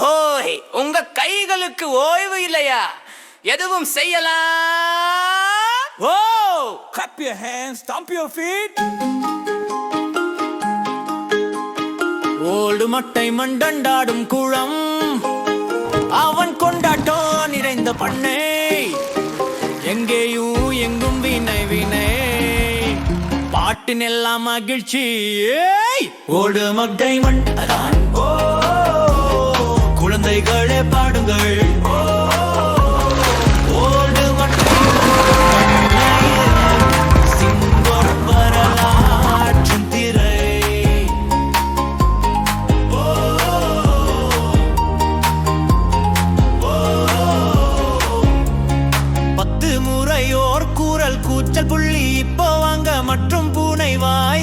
ஓய் உங்க கைகளுக்கு ஓய்வு இல்லையா? எதுவும் செய்யலாம் oh Clap your hands, stomp your feet. Old மட்டை மண்டண்டாடும் குளம். அவன் கொண்டாட்டம் நிறைந்த பண்ணை. எங்கேயும் எங்கும் வினை வினை. பாட்டினெல்லாம் மகிழ்ச்சி. ஓடு மட்டை மண்டதான் பிள்ளைகளே பாடுங்கள். பத்து முறையோர் கூறல் கூச்சல் புள்ளி இப்போ வாங்க மற்றும் பூனை வாய்